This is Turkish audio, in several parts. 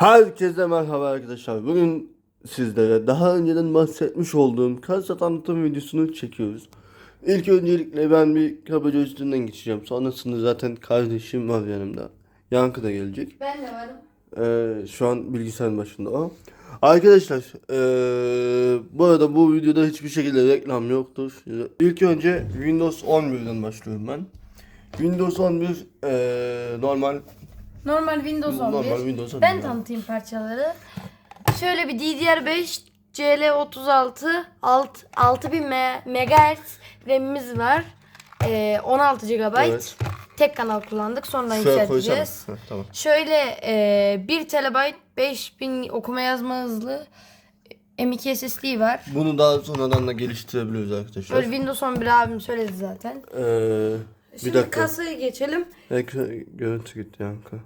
Herkese merhaba arkadaşlar. Bugün sizlere daha önceden bahsetmiş olduğum kasa tanıtım videosunu çekiyoruz. İlk öncelikle ben bir kabaca üstünden geçeceğim. Sonrasında zaten kardeşim var yanımda. Yankı da gelecek. Ben de varım. Ee, şu an bilgisayarın başında o. Arkadaşlar ee, bu arada bu videoda hiçbir şekilde reklam yoktur. İlk önce Windows 11'den başlıyorum ben. Windows 11 ee, normal Normal Windows 11. normal Windows 11. ben tanıtayım parçaları. Şöyle bir DDR5 CL36 alt, 6000 me- MHz RAM'imiz var. Ee, 16 GB. Evet. Tek kanal kullandık. Koysana. yükselteceğiz. Tamam. Şöyle e, 1 TB 5000 okuma yazma hızlı M2 SSD var. Bunu daha sonradan da geliştirebiliyoruz arkadaşlar. Böyle Windows 11 abim söyledi zaten. Ee, bir Şimdi dakika. kasaya geçelim. Ekran görüntü gitti yankı.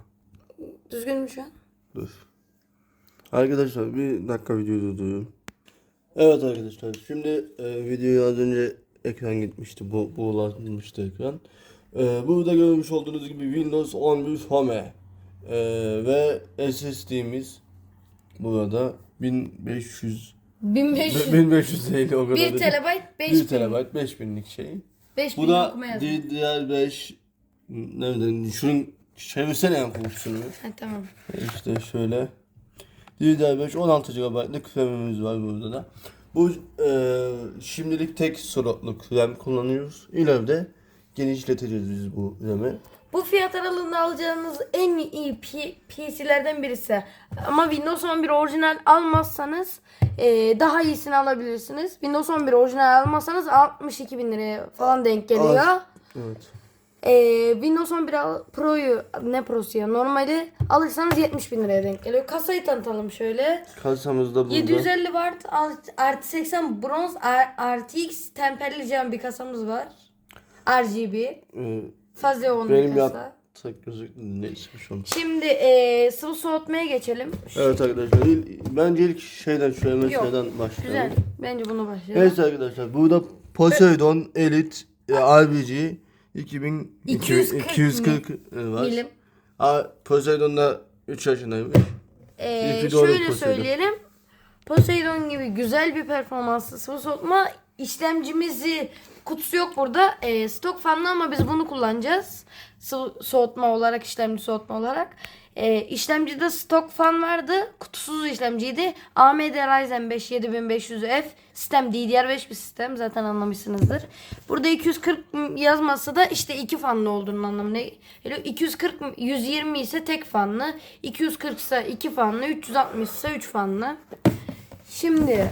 Düzgün mü şu an? Dur. Arkadaşlar bir dakika videoyu durduruyorum. Evet arkadaşlar şimdi e, videoyu az önce ekran gitmişti. Bu buğulanmıştı ekran. E, burada görmüş olduğunuz gibi Windows 11 Home e, ve SSD'miz burada 1500 1500 1500 değil o kadar 1 değil. TB 1 5000 TB 5000'lik şey. 5000 Bu da okuma yazma. DDR5 nereden şunun çevirsene yani kutusunu. Ha, tamam. İşte şöyle DDR5 16 GB'lık RAM'imiz var burada da. Bu e, şimdilik tek slotluk RAM kullanıyoruz. İleride genişleteceğiz biz bu RAM'i. Bu fiyat aralığında alacağınız en iyi PC'lerden birisi. Ama Windows 11 orijinal almazsanız e, daha iyisini alabilirsiniz. Windows 11 orijinal almazsanız 62 bin liraya falan denk geliyor. Az. Evet. E, Windows 11 al- Pro'yu ne Pro'su ya normali alırsanız 70 bin liraya denk geliyor. Kasayı tanıtalım şöyle. Kasamız da burada. 750 watt artı 80 bronz RTX temperli cam bir kasamız var. RGB. E, Fazla yoğun bir benim yaptık gözüktü. Neyse şu an. Şimdi eee sıvı soğutmaya geçelim. Evet arkadaşlar il- bence ilk şeyden şu MS'den başlayalım. Güzel. Bence bunu başlayalım. Evet arkadaşlar burada Poseidon Elite e, RBG 2000 240 240 e, var. Milim. A, Poseidon da 3 yaşındaymış. Eee, doğru şöyle Poseidon. söyleyelim. Poseidon gibi güzel bir performanslı sıvı soğutma. İşlemcimizi kutusu yok burada. Eee, stok fanlı ama biz bunu kullanacağız. Soğutma olarak, işlemci soğutma olarak. Eee işlemcide stok fan vardı. Kutusuz işlemciydi. AMD Ryzen 5 7500F sistem DDR5 bir sistem zaten anlamışsınızdır. Burada 240 yazması da işte iki fanlı olduğunun anlamına geliyor. 240 120 ise tek fanlı, 240 ise iki fanlı, 360 ise 3 fanlı. Şimdi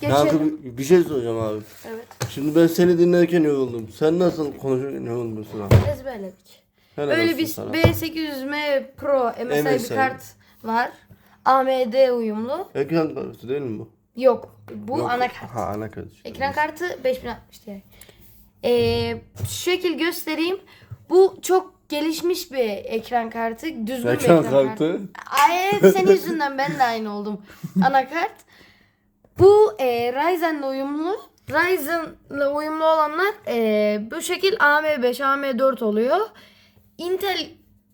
geçelim. bir, bir şey soracağım abi. Evet. Şimdi ben seni dinlerken yoruldum. Sen nasıl konuşuyorsun yoruldun abi? Ezberledik. Helal Böyle olsun bir sana. B800M Pro MSI bir MSI. kart var. AMD uyumlu. Ekran kartı değil mi bu? Yok. Bu Yok. anakart. Ha anakart. işte. Ekran kartı 5060 Ti. Ee, şu şekil göstereyim. Bu çok gelişmiş bir ekran kartı. Düzgün bir Ekran ekran kartı. Ay, evet senin yüzünden ben de aynı oldum. Anakart. Bu e, Ryzen'le uyumlu. Ryzen'le uyumlu olanlar e, bu şekil AM5, AM4 oluyor. Intel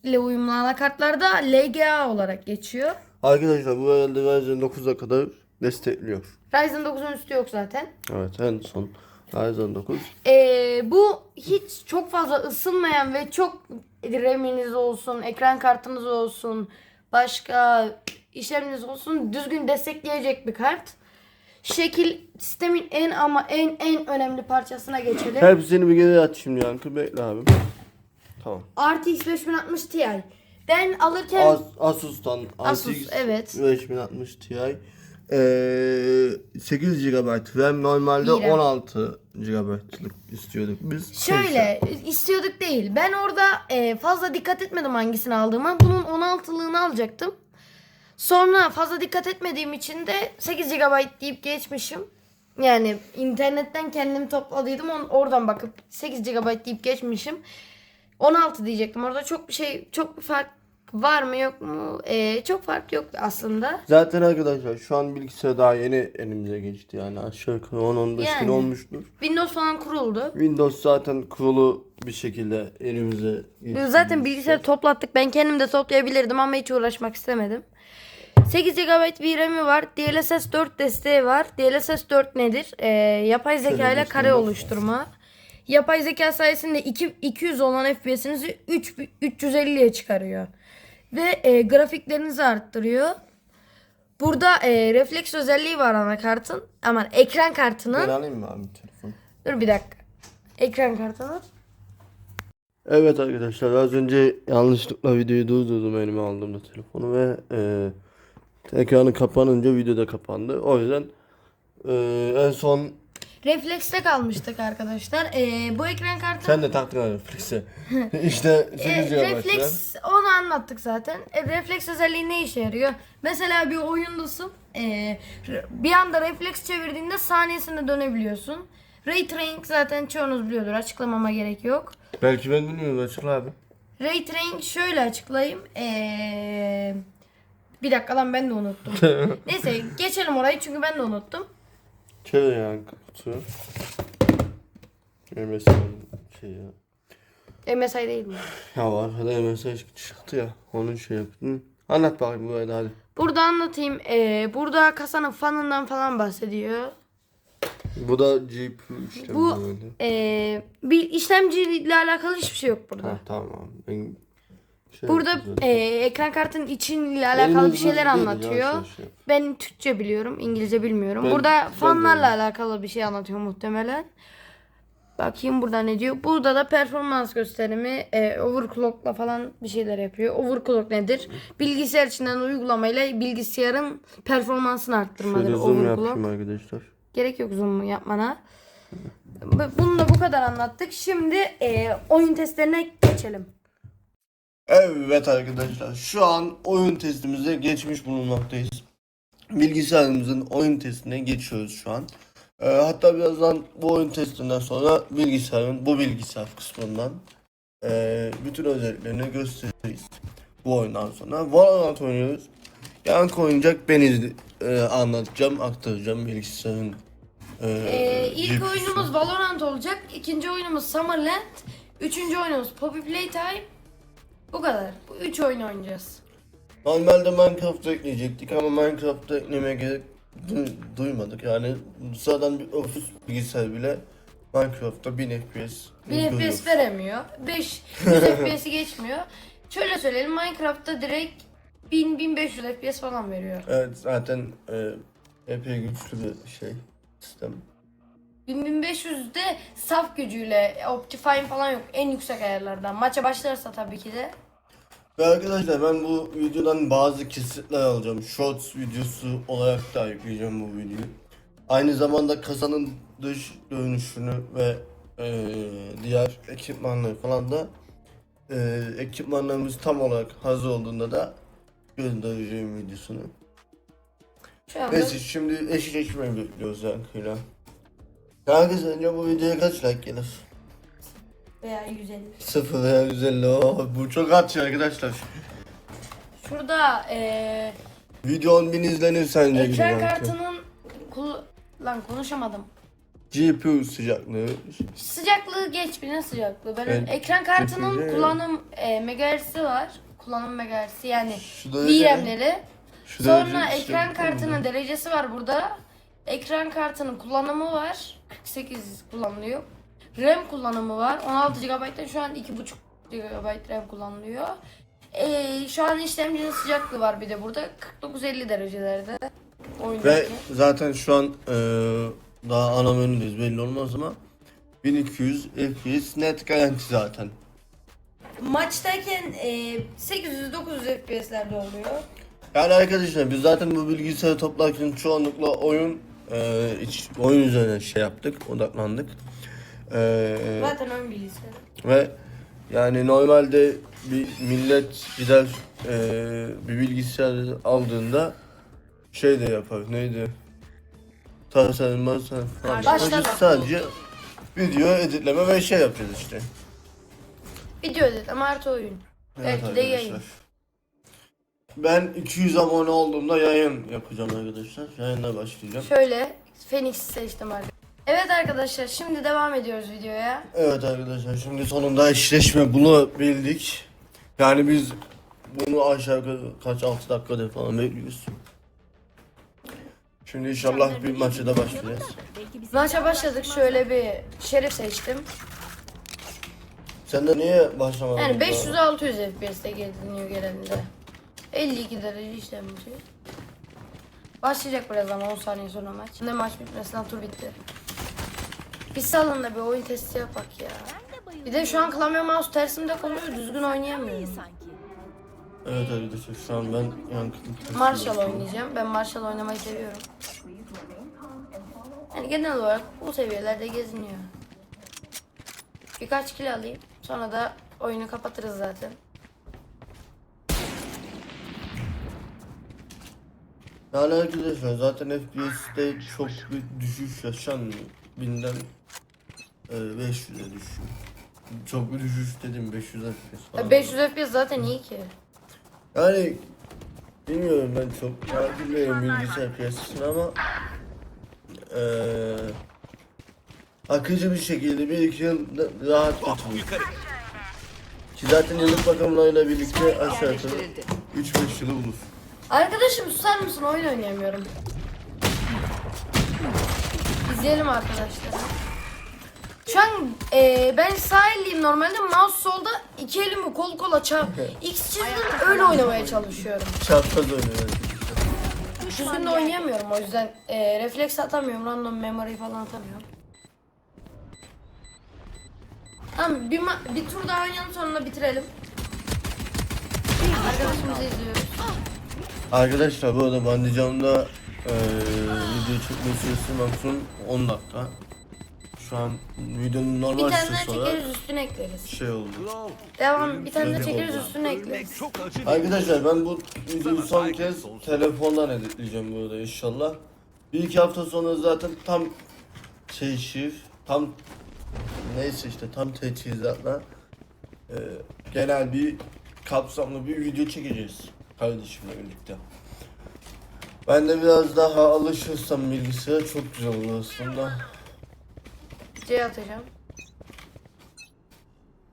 ile uyumlu anakartlarda LGA olarak geçiyor. Arkadaşlar bu herhalde Ryzen 9'a kadar destekliyor. Ryzen 9'un üstü yok zaten. Evet en son Ryzen 9. Ee, bu hiç çok fazla ısınmayan ve çok RAM'iniz olsun, ekran kartınız olsun, başka işleminiz olsun düzgün destekleyecek bir kart. Şekil sistemin en ama en en önemli parçasına geçelim. Hepsini bir geri at şimdi yankı bekle abim. Tamam. RTX 5060 Ti. Ben alırken As, Asus'tan Asus, RTX evet. 5060 Ti. Ee, 8 GB RAM normalde İyi RAM. 16 GB'lık istiyorduk biz. Şöyle istiyorduk değil. Ben orada e, fazla dikkat etmedim hangisini aldığıma. Bunun 16'lığını alacaktım. Sonra fazla dikkat etmediğim için de 8 GB deyip geçmişim. Yani internetten kendim topladıydım. on- Oradan bakıp 8 GB deyip geçmişim. 16 diyecektim. Orada çok bir şey, çok bir fark var mı yok mu? E, çok fark yok aslında. Zaten arkadaşlar şu an bilgisayar daha yeni elimize geçti yani aşağı yukarı 10-15 gün Yani. olmuştur. Windows falan kuruldu. Windows zaten kurulu bir şekilde elimize geçti. Zaten bilgisayarı toplattık. Ben kendim de toplayabilirdim ama hiç uğraşmak istemedim. 8 GB bir RAM'i var. DLSS 4 desteği var. DLSS 4 nedir? Ee, yapay zeka ile kare oluşturma. Yapay zeka sayesinde 2, 200 olan FPS'inizi 3, 350'ye çıkarıyor. Ve e, grafiklerinizi arttırıyor. Burada e, refleks özelliği var anakartın. Aman ekran kartının. Ben alayım mı abi telefonu? Dur bir dakika. Ekran kartının. Evet arkadaşlar az önce yanlışlıkla videoyu durdurdum elime aldığımda telefonu ve e, ekranı kapanınca video da kapandı. O yüzden e, en son Reflekste kalmıştık arkadaşlar. E, bu ekran kartı sen de taktın abi refleksi. işte 8 E, GB RAM. refleks onu anlattık zaten. E, refleks özelliği ne işe yarıyor? Mesela bir oyundasın. e, bir anda refleks çevirdiğinde saniyesinde dönebiliyorsun. Ray Tracing zaten çoğunuz biliyordur. Açıklamama gerek yok. Belki ben bilmiyorum açıkla abi. Ray Tracing şöyle açıklayayım. E, bir dakika lan ben de unuttum. Neyse geçelim orayı çünkü ben de unuttum. Çevir yani kutu. MSI'nin şey ya. MSI değil mi? Ya var hadi MSI çıktı ya. Onun şey yaptım. Anlat bakayım bu arada hadi. Burada anlatayım. E, burada kasanın fanından falan bahsediyor. Bu da GPU işte Bu e, bir işlemciyle alakalı hiçbir şey yok burada. Ha, tamam. Ben şey Burada e, ekran kartın içinle alakalı bir şeyler anlatıyor. yavaş yap. Ben Türkçe biliyorum, İngilizce bilmiyorum. Ben- burada ben fanlarla öyle. alakalı bir şey anlatıyor muhtemelen. Bakayım burada ne diyor. Burada da performans gösterimi e, overclock'la falan bir şeyler yapıyor. Overclock nedir? Bilgisayar içinden uygulamayla bilgisayarın performansını arttırmadır. Şöyle zoom overclock. yapayım arkadaşlar. Gerek yok zoom yapmana. Bu- Bunu da bu kadar anlattık. Şimdi e, oyun testlerine geçelim. Evet arkadaşlar şu an oyun testimize geçmiş bulunmaktayız. Bilgisayarımızın oyun testine geçiyoruz şu an. Ee, hatta birazdan bu oyun testinden sonra bilgisayarın bu bilgisayar kısmından ee, bütün özelliklerini gösteririz. Bu oyundan sonra Valorant oynuyoruz. Yankı oynayacak ben ee, anlatacağım, aktaracağım bilgisayarın ee, Ee, ilk oyunumuz Valorant olacak. İkinci oyunumuz Summerland. Üçüncü oyunumuz Poppy Playtime. Bu kadar. Bu üç oyun oynayacağız. Normalde Minecraft'ı ekleyecektik ama Minecraft'ı eklemeye gerek du- duymadık. Yani sıradan bir ofis bilgisayar bile Minecraft'ta 1000 FPS 1 görüyor. FPS veremiyor. 5 100 FPS'i geçmiyor. Şöyle söyleyelim Minecraft'ta direkt 1000-1500 FPS falan veriyor. Evet zaten e, epey güçlü bir şey sistem. 1000-1500'de saf gücüyle Optifine falan yok. En yüksek ayarlardan. Maça başlarsa tabii ki de. Ve arkadaşlar ben bu videodan bazı kesitler alacağım. Shorts videosu olarak da yükleyeceğim bu videoyu. Aynı zamanda kasanın dış görünüşünü ve e, diğer ekipmanları falan da e, ekipmanlarımız tam olarak hazır olduğunda da göndereceğim videosunu. Şu anda Neyse şimdi eşleşmeyi bekliyoruz Yankı'yla. Kanka sence bu videoya kaç like gelir? veya 150. 0 veya 150 oh, bu çok at ya arkadaşlar. Şurada eee Video 10 bin izlenir sence gibi ekran kartının kul lan konuşamadım. GPU sıcaklığı Sıcaklığı geç bir ne sıcaklığı. Evet, ekran kartının düşünce- kullanım e, megahertz'i var. Kullanım megahertz'i yani Şu derece- VRAM'leri. şu Sonra işte ekran kartının derecesi var burada. Ekran kartının kullanımı var. 48 kullanılıyor. RAM kullanımı var. 16 GB'da şu an 2.5 GB RAM kullanılıyor. E, şu an işlemcinin sıcaklığı var bir de burada. 49-50 derecelerde. Ve Oyundaki. zaten şu an e, daha ana menüdeyiz belli olmaz ama 1200 FPS net garanti zaten. Maçtayken e, 800-900 FPS'lerde oluyor. Yani arkadaşlar biz zaten bu bilgisayarı toplarken çoğunlukla oyun e, iç, oyun üzerine şey yaptık, odaklandık. E, Zaten ön bilgisayarı. ve yani normalde bir millet gider e, bir bilgisayar aldığında şey de yapar neydi? Tasarım tasarım. Başta da. sadece video editleme ve şey yapacağız işte. Video edit ama artı oyun. Belki de arkadaşlar. Ben 200 abone olduğumda yayın yapacağım arkadaşlar. Yayına başlayacağım. Şöyle Phoenix seçtim arkadaşlar. Evet arkadaşlar şimdi devam ediyoruz videoya. Evet arkadaşlar şimdi sonunda eşleşme bulabildik. Yani biz bunu aşağı yukarı kaç 6 dakikadır falan bekliyoruz. Şimdi inşallah bir maça da başlayacağız. Maça başladık. Şöyle bir şerif seçtim. Sen de niye başlamadın? Yani daha? 500-600 FPS'te geziniyor genelde. 52 derece işlemci. Başlayacak birazdan 10 saniye sonra maç. Ne maç bitmesinden tur bitti. Bir salın da bir oyun testi yapak ya. Bir de şu an klavye mouse tersimde kalıyor düzgün oynayamıyorum. Evet arkadaşlar şu an ben yankılı. Marshall oynayacağım. Ben Marshall oynamayı seviyorum. Yani genel olarak bu seviyelerde geziniyor. Birkaç kill alayım. Sonra da oyunu kapatırız zaten. Yani arkadaşlar zaten FPS'te çok bir düşüş yaşanmıyor. Binden e, 500'e düşüyor. Çok bir düşüş dedim 500 FPS falan. Ya 500 FPS zaten iyi ki. Yani bilmiyorum ben çok takip ediyorum bilgisayar piyasasını ama eee akıcı bir şekilde bir iki yıl rahat götürüyor. Ki zaten yıllık bakımlarıyla birlikte aşağı yukarı 3-5 yılı bulur. Arkadaşım susar mısın? Oyun oynayamıyorum. İzleyelim arkadaşlar. Şu an e, ben sağ elliyim normalde mouse solda iki elimi kol kola çarp. X çizdim öyle oynamaya çalışıyorum. Çarpmaz oynuyor arkadaşlar. Düzgün de oynayamıyorum o yüzden e, refleks atamıyorum random memory falan atamıyorum. Tamam bir, ma- bir tur daha oynayalım sonra bitirelim. Arkadaşımızı izliyoruz. Arkadaşlar bu arada bandicamda eee video çekme süresi maksimum 10 dakika. Şu an videonun Bir normal tane daha süresi olarak çekeriz üstüne ekleriz. şey oldu. Devam bir tane daha çekeriz üstüne ekleriz. Çok acı. Arkadaşlar ben bu videoyu son kez telefondan editleyeceğim bu arada inşallah. Bir iki hafta sonra zaten tam keşif, tam neyse işte tam teçhizatla e, genel bir kapsamlı bir video çekeceğiz kardeşimle birlikte. Ben de biraz daha alışırsam bilgisayara çok güzel olur aslında. C atacağım.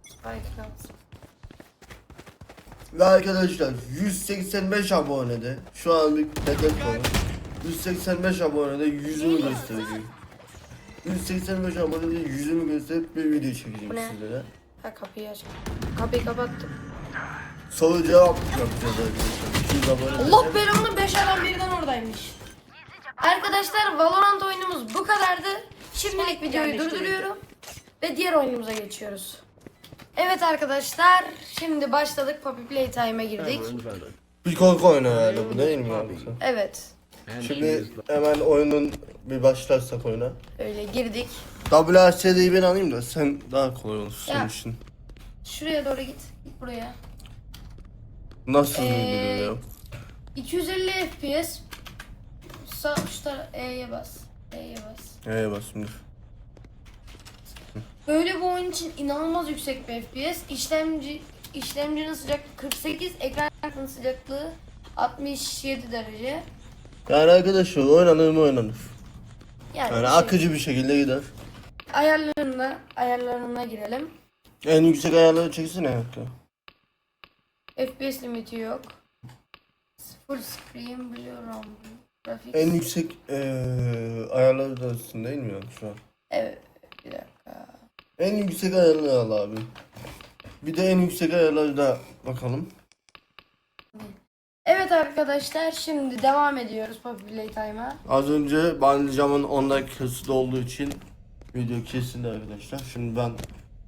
Spike at. Ve arkadaşlar 185 abonede şu an bir hedef var. 185 abonede yüzümü göstereceğim. 185 abonede yüzümü gösterip bir video çekeceğim Bu ne? sizlere. Ha kapıyı aç. Kapıyı kapattım. Soru cevap yapacağız arkadaşlar. 200 abone. Allah belanı 5 adam birden oradaymış. Arkadaşlar Valorant oyunumuz bu kadardı. Şimdilik videoyu durduruyorum. Ve diğer oyunumuza geçiyoruz. Evet arkadaşlar şimdi başladık Poppy Playtime'e girdik. Bir korku oyunu herhalde bu değil mi yani? Evet Şimdi hemen oyunun bir başlarsak oyuna. öyle girdik. WASD'yi ben alayım da sen daha kolay olur senin Ya. işin. Şuraya doğru git. Git buraya. Nasıl Ee, ee... ya? 250 FPS. Sağ uçta E'ye bas. E'ye bas. Neye basın Böyle bir oyun için inanılmaz yüksek bir FPS. İşlemci işlemcinin sıcaklığı 48, ekran kartının sıcaklığı 67 derece. Yani arkadaşlar oynanır mı oynanır. Yani, Yani şey, akıcı bir şekilde gider. ayarlarına ayarlarına girelim. En yüksek ayarları çeksene hatta. FPS limiti yok. Full screen biliyorum. Grafik. En yüksek eee ayarları da üstün değil mi yani şu an? Evet bir dakika. En yüksek ayarları al abi. Bir de en yüksek ayarları da bakalım. Evet arkadaşlar şimdi devam ediyoruz Poppy Playtime'a. Az önce Bandicam'ın 10 dakikası olduğu için video kesildi arkadaşlar. Şimdi ben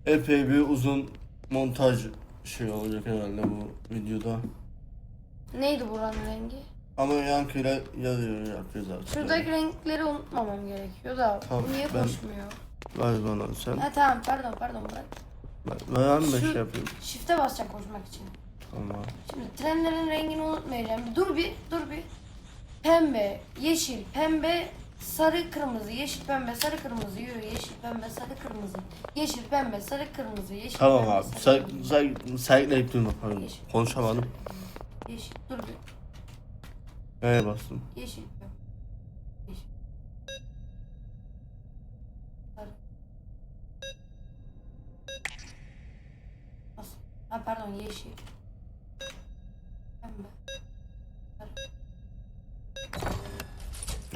epey bir uzun montaj şey olacak herhalde bu videoda. Neydi buranın rengi? Ama yankıyla yazıyor yapacağız artık. Şuradaki renkleri unutmamam gerekiyor da Tamam, niye ben- koşmuyor? Ver bana sen. Ha tamam pardon pardon. Ben, ben de Şu- şey yapayım. Shift'e basacağım koşmak için. Tamam. Şimdi trenlerin rengini unutmayacağım. Dur bir, dur bir. Pembe, yeşil, pembe, sarı, kırmızı, yeşil, pembe, sarı, kırmızı, yürü, yeşil, pembe, sarı, kırmızı, yeşil, pembe, sarı, kırmızı, yeşil, Tamam pembe, abi. sarı, Say, kırmızı, say, saygılayıp durma pardon. Konuşamadım. yeşil, dur bir, Neye bastım? yeşil, pembe, yeşil. Sarı. Nasıl? Ha pardon, yeşil. Pembe. Sarı.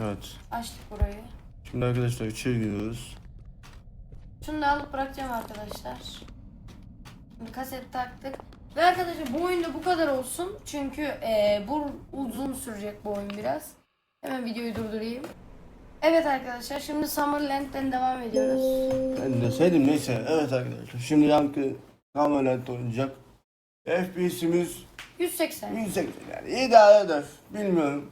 Evet. Açtık burayı. Şimdi arkadaşlar içeri giriyoruz. Şunu da alıp bırakacağım arkadaşlar. Şimdi kaset taktık. Ve arkadaşlar bu oyunda bu kadar olsun. Çünkü eee, bu uzun sürecek bu oyun biraz. Hemen videoyu durdurayım. Evet arkadaşlar şimdi Summerland'den devam ediyoruz. Ben de sevdim neyse. Evet arkadaşlar. Şimdi Yankı Kamerant oynayacak. FPS'imiz 180. 180 yani idare eder. Bilmiyorum.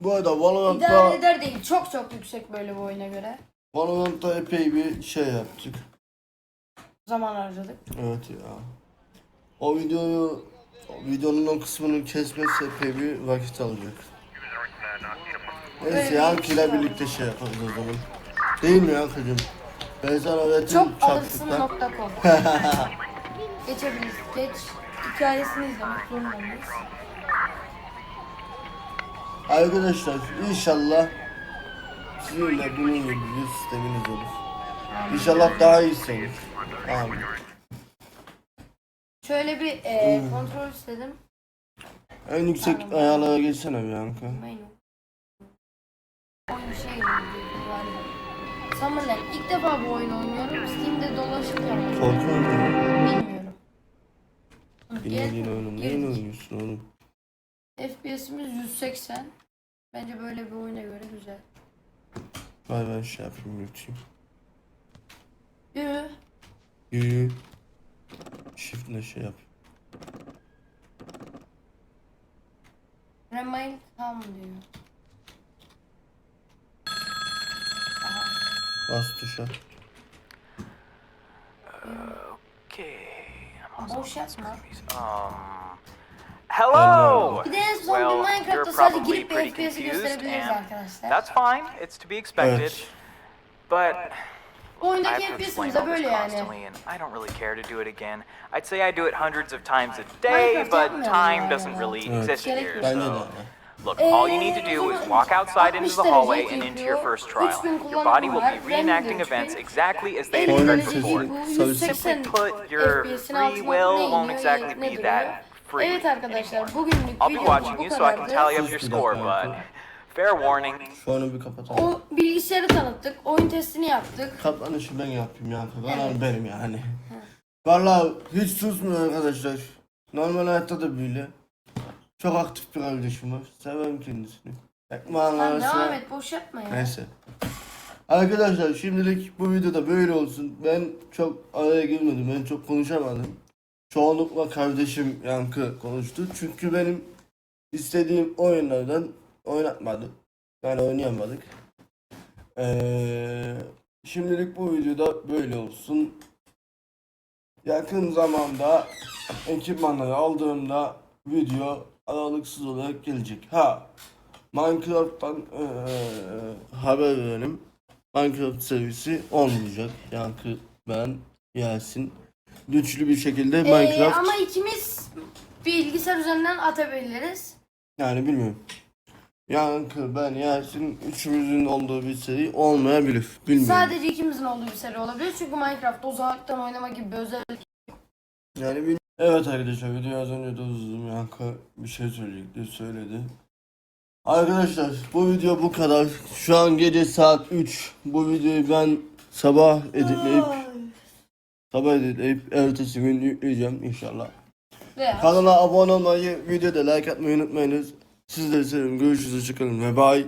Bu arada İdare Valorant'ta, eder değil. Çok çok yüksek böyle bu oyuna göre. Valorant'ta epey bir şey yaptık. Zaman harcadık. Evet ya. O videoyu o videonun o kısmını kesmesi epey bir vakit alacak. Neyse Öyle Yankı ile bir şey birlikte şey yaparız o zaman. Değil mi Yankı'cım? Ben sana öğrettim Çok çaktıktan. alırsın.com Geçebiliriz. Geç. Hikayesini izlemek zorundayız. Arkadaşlar inşallah sizin de bunun gibi bir sisteminiz olur. İnşallah daha iyisi olur. Amin. Şöyle bir eee, kontrol istedim. En yüksek ayarlara geçsene bir Yankı. Menü. Oyun şey galiba. Summerland. İlk defa bu oyunu oynuyorum. Steam'de dolaşırken Korkuyor musun? bilmiyorum. Bilmediğin oyunu. Neyin oynuyorsun oğlum? FPS'imiz 180. Bence böyle bir oyuna göre güzel. Ver ben şey yapayım yutayım. Yürü. Yürü. Shift'le şey yap. Remain tam diyor. Bas tuşa. Okay. Boş yapma. Um. Hello. Bir de en son bir Well, you're Minecraft'ta sadece probably girip pretty FPS'i confused, gösterebiliriz and arkadaşlar. that's fine. It's to be expected. Evet. But Bu I oyundaki have to explain FPS'imiz de all this böyle yani. constantly, and I don't really care to do it again. I'd say I do it hundreds of times a day, Minecraft but yapmıyorum time yani. doesn't really Evet. exist Gerek here. yok. Bence de. So, look, all you need to do is walk outside into the hallway and into your first trial. Your body will be reenacting events exactly as they 50 occurred derece before. bu Sarı 180 Simply put, your free will won't exactly be that free Evet arkadaşlar bugünlük I'll be videomuz watching bu you so I can kadardı. tally up your score, Hakan. fair warning, Şu bir kapatalım. O bilgisayarı tanıttık, oyun testini yaptık. Kapanışı ben yapayım. Kanal Evet. benim yani. Vallahi hiç susmuyor arkadaşlar. Normal hayatta da böyle. Çok aktif bir kardeşim var. Severim kendisini. Ekmeğin Lan devam arasına... et boş yapma ya. Neyse. Arkadaşlar şimdilik bu videoda böyle olsun. Ben çok araya girmedim. Ben çok konuşamadım. Çoğunlukla kardeşim Yankı konuştu. Çünkü benim istediğim oyunlardan oynatmadı. Yani oynayamadık. Ee, şimdilik bu videoda böyle olsun. Yakın zamanda ekipmanları aldığımda video aralıksız olarak gelecek. Ha Minecraft'tan eee, haber verelim. Minecraft serisi olmayacak. Yankı, ben, Yasin. Güçlü bir şekilde Ee, Minecraft. ama ikimiz bilgisayar üzerinden atabiliriz. Yani bilmiyorum. Yankı, ben, Yasin üçümüzün olduğu bir seri olmayabilir. Bilmiyorum. Sadece ikimizin olduğu bir seri olabilir. Çünkü Minecraft uzaktan oynama gibi bir özellik. Yani bilmiyorum. Evet arkadaşlar video az önce de Yankı bir şey söyleyecekti söyledi. Arkadaşlar bu video bu kadar. Şu an gece saat 3. Bu videoyu ben sabah editleyip sabah editleyip ertesi gün yükleyeceğim inşallah. Veya Kanala abone olmayı, videoda like atmayı unutmayınız. Sizleri seviyorum. Görüşürüz. Çıkalım ve bye.